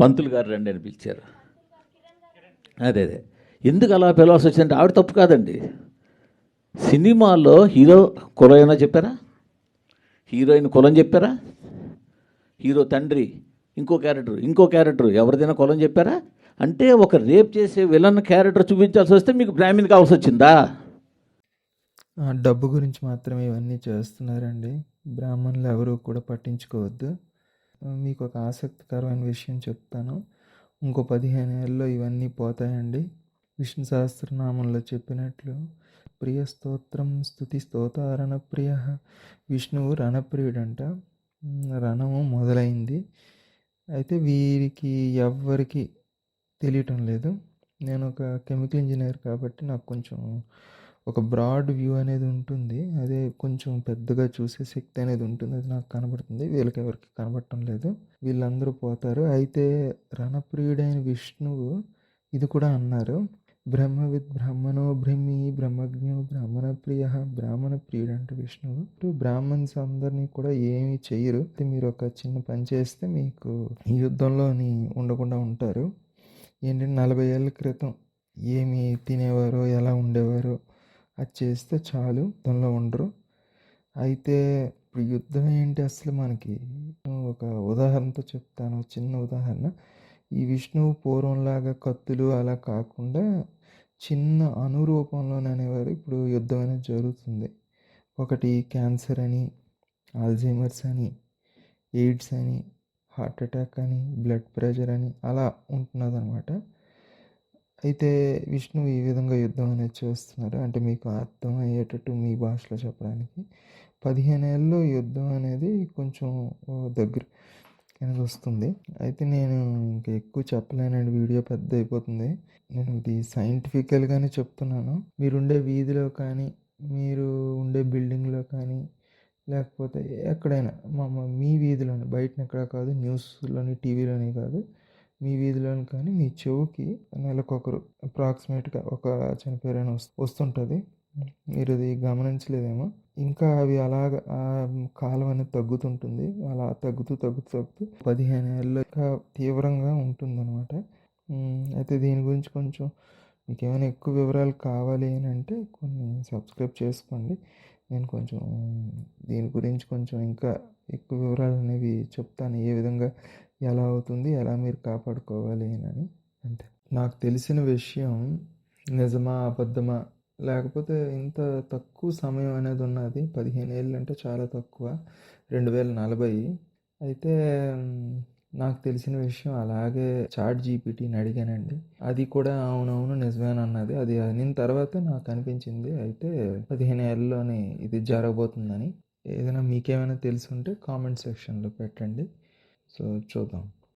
పంతులు గారు రండి అని పిలిచారు. అదే అదే. ఎందుకు అలా పిలవాల్సి వచ్చిందంటే ఆవిడ తప్పు కాదండి. సినిమాలో హీరో కులం ఏమైనా చెప్పారా? హీరోయిన్ కులం చెప్పారా? హీరో తండ్రి ఇంకో క్యారెక్టర్ ఇంకో క్యారెక్టర్ ఎవరిదైనా కులం చెప్పారా? అంటే ఒక రేప్ చేసే విలన్ క్యారెక్టర్ చూపించాల్సి వస్తే మీకు బ్రాహ్మణ్ కావాల్సి వచ్చిందా? డబ్బు గురించి మాత్రమే ఇవన్నీ చేస్తున్నారండి. బ్రాహ్మణులు ఎవరు కూడా పట్టించుకోవద్దు. మీకు ఒక ఆసక్తికరమైన విషయం చెప్తాను. ఇంకో పదిహేను ఏళ్ళలో ఇవన్నీ పోతాయండి. విష్ణు సహస్రనామంలో చెప్పినట్లు ప్రియ స్తోత్రం స్థుతి స్తోతారణ ప్రియ విష్ణువు రణప్రియుడంట. రణము మొదలైంది. అయితే వీరికి ఎవ్వరికి తెలియటం లేదు. నేను ఒక కెమికల్ ఇంజనీర్ కాబట్టి నాకు కొంచెం ఒక బ్రాడ్ వ్యూ అనేది ఉంటుంది. అదే కొంచెం పెద్దగా చూసే శక్తి అనేది ఉంటుంది. అది నాకు కనబడుతుంది. వీళ్ళకి ఎవరికి కనబడటం లేదు. వీళ్ళందరూ పోతారు. అయితే రణప్రియుడైన విష్ణువు ఇది కూడా అన్నారు. బ్రహ్మవిద్ బ్రహ్మణో బ్రహ్మి బ్రహ్మజ్ఞో బ్రాహ్మణ ప్రియ బ్రాహ్మణ ప్రియుడు అంటే విష్ణువు. ఇప్పుడు బ్రాహ్మణ్స్ అందరినీ కూడా ఏమి చేయరు మీరు ఒక చిన్న పని చేస్తే మీకు ఈ యుద్ధంలోని ఉండకుండా ఉంటారు. ఏంటంటే నలభై ఏళ్ళ క్రితం ఏమి తినేవారో ఎలా ఉండేవారో అది చేస్తే చాలు దానిలో ఉండరు. అయితే ఇప్పుడు యుద్ధం ఏంటి అసలు మనకి? ఒక ఉదాహరణతో చెప్తాను చిన్న ఉదాహరణ. ఈ విష్ణువు పూర్వంలాగా కత్తులు అలా కాకుండా చిన్న అనురూపంలోనే అనేవారు ఇప్పుడు యుద్ధం అనేది జరుగుతుంది. ఒకటి క్యాన్సర్ అని ఆల్జైమర్స్ అని ఎయిడ్స్ అని హార్ట్ అటాక్ అని బ్లడ్ ప్రెషర్ అని అలా ఉంటున్నది అనమాట అయితే విష్ణువు ఈ విధంగా యుద్ధం అనేది చేస్తున్నారు. అంటే మీకు అర్థం అయ్యేటట్టు మీ భాషలో చెప్పడానికి. పదిహేను ఏళ్ళలో యుద్ధం అనేది కొంచెం దగ్గర అనేది వస్తుంది. అయితే నేను ఇంకా ఎక్కువ చెప్పలేనండి. వీడియో పెద్ద అయిపోతుంది. నేను ఇది సైంటిఫికల్గానే చెప్తున్నాను. మీరుండే వీధిలో కానీ మీరు ఉండే బిల్డింగ్లో కానీ లేకపోతే ఎక్కడైనా మా మీ వీధిలోనే బయట ఎక్కడ కాదు న్యూస్లోని టీవీలోనే కాదు మీ వీధిలోని కానీ మీ చెవుకి నెలకొకరు అప్రాక్సిమేట్గా ఒక చనిపోయారని వస్తుంటుంది. మీరు అది గమనించలేదేమో. ఇంకా అవి అలాగ కాలం అనేది తగ్గుతుంటుంది. అలా తగ్గుతూ తగ్గుతూ తగ్గుతూ పదిహేను ఏళ్ళలో ఇంకా తీవ్రంగా ఉంటుందన్నమాట. అయితే దీని గురించి కొంచెం మీకు ఏమైనా ఎక్కువ వివరాలు కావాలి అని అంటే కొన్ని సబ్స్క్రైబ్ చేసుకోండి. నేను కొంచెం దీని గురించి కొంచెం ఇంకా ఎక్కువ వివరాలు అనేవి చెప్తాను. ఏ విధంగా ఎలా అవుతుంది ఎలా మీరు కాపాడుకోవాలి అని. అంతే. నాకు తెలిసిన విషయం నిజమా అబద్ధమా? లేకపోతే ఇంత తక్కువ సమయం అనేది ఉన్నది. పదిహేను ఏళ్ళు అంటే చాలా తక్కువ. రెండు వేల నలభై. అయితే నాకు తెలిసిన విషయం అలాగే చాట్ జీపీటీని అడిగానండి. అది కూడా అవునవును నిజమేనన్నది. అది అనిన తర్వాత నాకు అనిపించింది. అయితే పదిహేను ఏళ్ళలోనే ఇది జరగబోతుందని. ఏదైనా మీకేమైనా తెలిసి ఉంటే కామెంట్ సెక్షన్లో పెట్టండి. సో చూద్దాం.